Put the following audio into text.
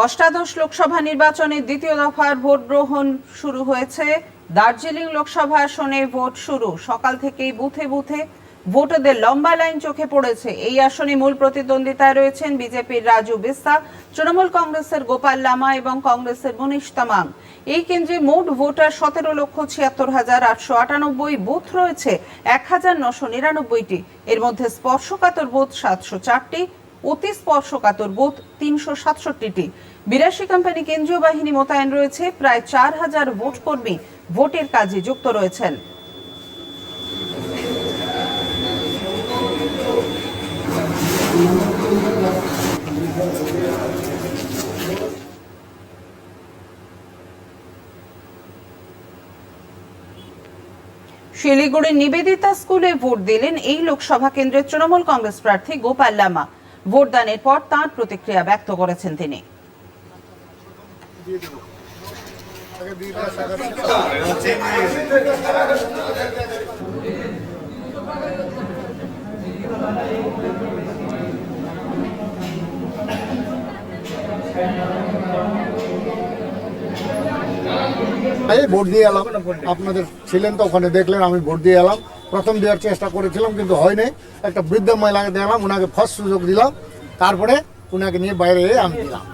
অষ্টাদশ লোকসভা নির্বাচনের দ্বিতীয় দফার ভোট গ্রহণ শুরু হয়েছে। দার্জিলিং লোকসভা আসনে ভোট শুরু। সকাল থেকেই বুথে বুথে ভোটারদের লম্বা লাইন চোখে পড়েছে। এই আসনে মূল প্রতিদ্বন্দ্বিতায় রয়েছেন বিজেপির রাজু বিস্তা, তৃণমূল কংগ্রেসের গোপাল লামা এবং কংগ্রেসের মনীষ তামাং। এই কেন্দ্রে মোট ভোটার সতেরো লক্ষ ছিয়াত্তর হাজার আটশো আটানব্বই বুথ রয়েছে, এক হাজার নশো নিরানব্বইটি। এর মধ্যে স্পর্শকাতর বুথ সাতশো চারটি অতি স্পর্শকাতর বুথ তিনশো সাতষট্টিটি। বিরাশি কোম্পানি কেন্দ্রীয় বাহিনী মোতায়েন রয়েছে, প্রায় চার হাজার ভোট কর্মী ভোটের কাজে যুক্ত রয়েছেন। শিলিগুড়ির নিবেদিতা স্কুলে ভোট দিলেন এই লোকসভা কেন্দ্রের তৃণমূল কংগ্রেস প্রার্থী গোপাল লামা। ভোটদানের পর তাঁর প্রতিক্রিয়া ব্যক্ত করেছেন তিনি। ভোট দিয়ে এলাম। আপনাদের ছিলেন তো ওখানে, দেখলেন আমি ভোট দিয়ে এলাম। প্রথম দেওয়ার চেষ্টা করেছিলাম, কিন্তু হয়নি। একটা বৃদ্ধ মহিলাকে দিলাম ওনাকে ফার্স্ট সুযোগ দিলাম, তারপরে ওনাকে নিয়ে বাইরে আমি দিলাম